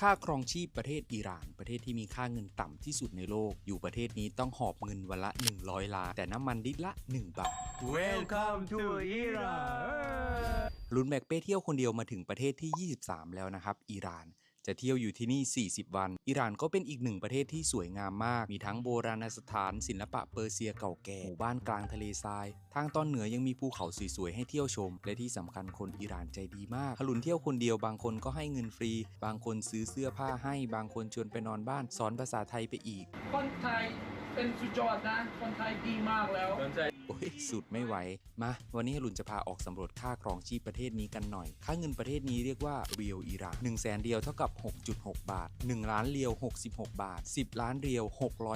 ค่าครองชีพประเทศอิหร่าน ประเทศที่มีค่าเงินต่ำที่สุดในโลก อยู่ประเทศนี้ต้องหอบเงินวันละ 100 ล้าน แต่น้ำมันลิตรละ 1 บาท Welcome to Iran ลุนแบกเป้เที่ยวคนเดียวมาถึงประเทศที่ 23 แล้วนะครับอิหร่าน จะเที่ยวอยู่ที่นี่ 40 วัน อิหร่านก็เป็นอีกหนึ่งประเทศที่สวยงามมาก มีทั้งโบราณสถาน ศิลปะเปอร์เซียเก่าแก่ หมู่บ้านกลางทะเลทราย ทางตอนเหนือยังมีภูเขาสวยๆให้เที่ยวชม และที่สำคัญคนอิหร่านใจดีมากขลุนเที่ยวคนเดียวบางคนก็ให้เงินฟรี บางคนซื้อเสื้อผ้าให้ บางคนชวนไปนอนบ้าน สอนภาษาไทยไปอีก คนไทยเป็นสุดยอดนะ คนไทยดีมากแล้วโอ้ย สุดไม่ไหว มา วันนี้หลุนจะพาออกสำรวจค่าครองชีพประเทศนี้กันหน่อย ค่าเงินประเทศนี้เรียกว่าเรียวอิราน1 0 0 0 0แสนเรียวเท่ากับ 6.6 บาท 1 ล้านเรียว 66 บาท 10 ล้านเรียว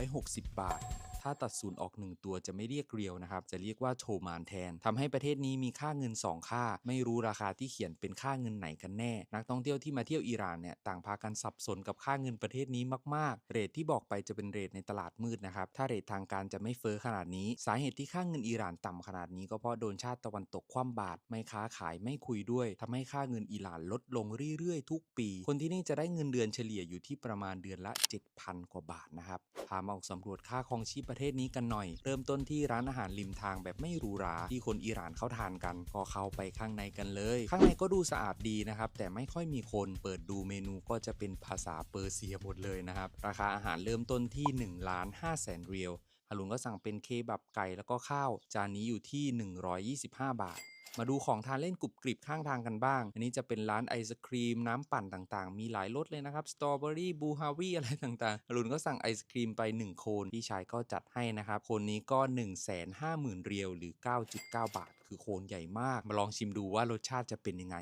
660 บาท ถ้าตัดศูนย์ออก 1 ตัวจะไม่เรียกเรียวนะครับ จะเรียกว่าโทมานแทนทำให้ประเทศนี้มีค่าเงิน 2 ค่า ไม่รู้ราคาที่เขียนเป็นค่าเงินไหนกันแน่ นักท่องเที่ยวที่มาเที่ยวอิหร่านเนี่ยต่างพากันสับสนกับค่าเงินประเทศนี้มากๆ เรทที่บอกไปจะเป็นเรทในตลาดมืดนะครับ ถ้าเรททางการจะไม่เฟ้อขนาดนี้ สาเหตุที่ค่าเงินอิหร่านต่ำขนาดนี้ก็เพราะโดนชาติตะวันตกคว่ำบาตรไม่ค้าขายไม่คุยด้วยทำให้ค่าเงินอิหร่านลดลงเรื่อยๆ ทุกปี คนที่นี่จะได้เงินเดือนเฉลี่ยอยู่ที่ประมาณเดือนละ 7,000 กว่าบาทนะครับพามาออกสำรวจค่าครองชีพประเทศนี้กันหน่อย เริ่มต้นที่ร้านอาหารริมทางแบบไม่หรูหราที่คนอิหร่านเขาทานกันก็เข้าไปข้างในกันเลย ข้างในก็ดูสะอาดดีนะครับแต่ไม่ค่อยมีคนเปิดดูเมนูก็จะเป็นภาษาเปอร์เซียหมดเลยนะครับราคาอาหารเริ่มต้นที่1ล้าน5แสนเรียลฮารุนก็สั่งเป็นเคบับไก่แล้วก็ข้าว จานนี้อยู่ที่ 125 บาท มาดูของทานเล่นกรุบกริบข้างทางกันบ้าง อันนี้จะเป็นร้านไอศครีมน้ำปั่นต่างๆ มีหลายรสเลยนะครับสตรอเบอรี่บูฮาวีอะไรต่างๆอรุณก็สั่งไอศครีมไป 1 โคน พี่ชายก็จัดให้นะครับ โคนนี้ก็ 1 5 0 0 0 0 เรียวหรือ 9.9 บาท คือโคนใหญ่มาก มาลองชิมดูว่ารสชาติจะเป็นยังไง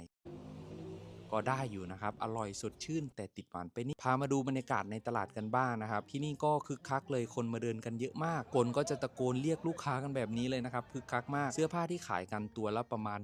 ก็ได้อยู่นะครับ อร่อยสดชื่นแต่ติดหวานไปนิดพามาดูบรรยากาศในตลาดกันบ้างนะครับ ที่นี่ก็คึกคักเลยคนมาเดินกันเยอะมาก คนก็จะตะโกนเรียกลูกค้ากันแบบนี้เลยนะครับคึกคักมากเสื้อผ้าที่ขายกันตัวละประมาณ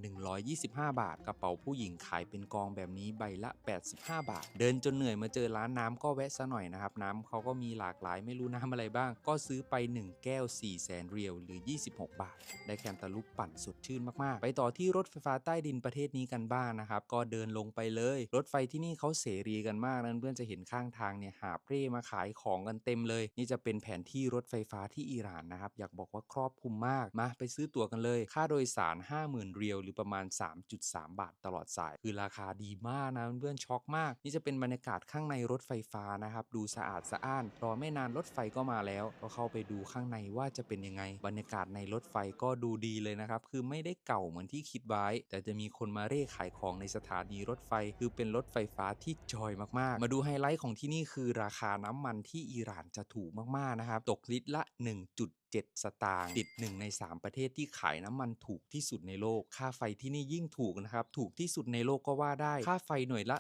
125 บาท กระเป๋าผู้หญิงขายเป็นกองแบบนี้ใบละ 85 บาท เดินจนเหนื่อยมาเจอร้านน้ำก็แวะซะหน่อยนะครับน้ำเขาก็มีหลากหลายไม่รู้น้ำอะไรบ้าง ก็ซื้อไป 1 แก้ว4แสนเรียวหรือ 26 บาท ได้แคนตาลูปปั่นสดชื่นมากๆ ไปต่อที่รถไฟฟ้าใต้ดินประเทศนี้กันบ้างนะครับก็เดินลงไปเลยรถไฟที่นี่เขาเสรีกันมากนั้นเพื่อนจะเห็นข้างทางเนี่ยหาบเร่มาขายของกันเต็มเลย นี่จะเป็นแผนที่รถไฟฟ้าที่อิหร่านนะครับ อยากบอกว่าครอบคลุมมากมาไปซื้อตั๋วกันเลย ค่าโดยสาร 50,000 เรียวหรือประมาณ 3.3 บาทตลอดสาย คือราคาดีมากนะเพื่อนช็อกมาก นี่จะเป็นบรรยากาศข้างในรถไฟฟ้านะครับ ดูสะอาดสะอ้าน รอไม่นานรถไฟก็มาแล้ว ก็เข้าไปดูข้างในว่าจะเป็นยังไง บรรยากาศในรถไฟก็ดูดีเลยนะครับ คือไม่ได้เก่าเหมือนที่คิดไว้ แต่จะมีคนมาเร่ขายของในสถานีรถไฟคือเป็นรถไฟฟ้าที่จอยมากๆ มาดูไฮไลท์ของที่นี่คือราคาน้ำมันที่อิหร่านจะถูกมากๆนะครับตกลิตรละ 1.7 สตางค์ติด1ใน 3 ประเทศที่ขายน้ำมันถูกที่สุดในโลก ค่าไฟที่นี่ยิ่งถูกนะครับ ถูกที่สุดในโลกก็ว่าได้ ค่าไฟหน่วยละ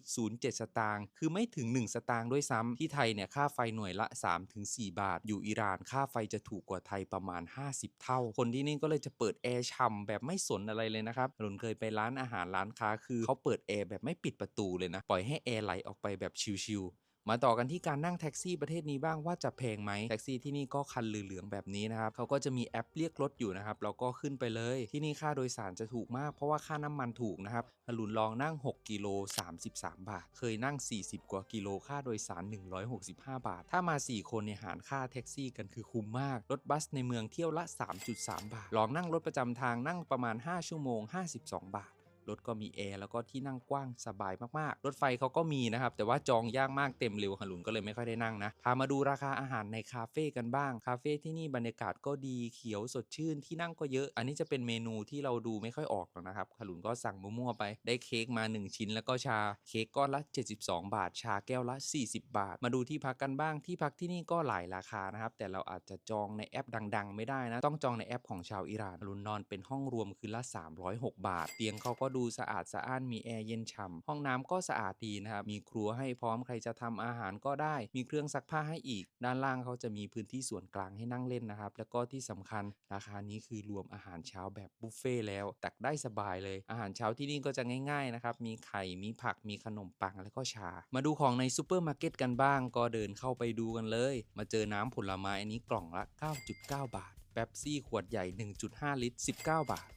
0.07 สตางค์ คือไม่ถึง 1 สตางค์ด้วยซ้ำ ที่ไทยเนี่ยค่าไฟหน่วยละ 3-4 บาท อยู่อิหร่านค่าไฟจะถูกกว่าไทยประมาณ 50 เท่า คนที่นี่ก็เลยจะเปิดแอร์ฉ่ำแบบไม่สนอะไรเลยนะครับหนุนเคยไปร้านอาหารร้านค้าคือเขาเปิดแอร์แบบไม่ปิดประตูเลยนะ ปล่อยให้แอร์ไหลออกไปแบบชิลๆมาต่อกันที่การนั่งแท็กซี่ประเทศนี้บ้างว่าจะแพงไหมแท็กซี่ที่นี่ก็คันเหลืองๆแบบนี้นะครับเขาก็จะมีแอปเรียกรถอยู่นะครับแล้วก็ขึ้นไปเลย ที่นี่ค่าโดยสารจะถูกมากเพราะว่าค่าน้ำมันถูกนะครับฮลุนลองนั่ง 6กิโล33 บาท เคยนั่ง 40 กว่ากิโลค่าโดยสาร 165 บาท ถ้ามา 4 คนเนี่ยหารค่าแท็กซี่กันคือคุ้มมากรถบัสในเมืองเที่ยวละ 3.3 บาท ลองนั่งรถประจำทางนั่งประมาณ 5 ชั่วโมง 52 บาท รถก็มีแอร์แล้วก็ที่นั่งกว้างสบายมากๆ รถไฟเขาก็มีนะครับ แต่ว่าจองยากมากเต็มเร็วฮารุนก็เลยไม่ค่อยได้นั่งนะ พามาดูราคาอาหารในคาเฟ่กันบ้าง คาเฟ่ที่นี่บรรยากาศก็ดีเขียวสดชื่นที่นั่งก็เยอะ อันนี้จะเป็นเมนูที่เราดูไม่ค่อยออกหรอกนะครับฮารุนก็สั่งมั่วๆไป ได้เค้กมา 1 ชิ้น แล้วก็ชา เค้กก้อนละ 72 บาท ชาแก้วละ 40 บาท มาดูที่พักกันบ้าง ที่พักที่นี่ก็หลายราคานะครับ แต่เราอาจจะจองในแอปดัง ๆ ไม่ได้นะ ต้องจองในแอปของชาวอิหร่านฮารุนนอนเป็นห้องรวมคืนละ 306 บาท เตียงเขาก็ดูสะอาดสะอ้านมีแอร์เย็นฉ่ำห้องน้ำก็สะอาดดีนะครับ มีครัวให้พร้อมใครจะทำอาหารก็ได้ มีเครื่องซักผ้าให้อีก ด้านล่างเขาจะมีพื้นที่ส่วนกลางให้นั่งเล่นนะครับ แล้วก็ที่สำคัญราคานี้คือรวมอาหารเช้าแบบบุฟเฟ่แล้ว ตักได้สบายเลย อาหารเช้าที่นี่ก็จะง่ายๆนะครับ มีไข่ มีผัก มีขนมปัง แล้วก็ชา มาดูของในซูเปอร์มาร์เก็ตกันบ้าง ก็เดินเข้าไปดูกันเลย มาเจอน้ำผลไม้อันนี้กล่องละ 9.9 บาท แป๊บซี่ขวดใหญ่ 1.5 ลิตร 19 บาท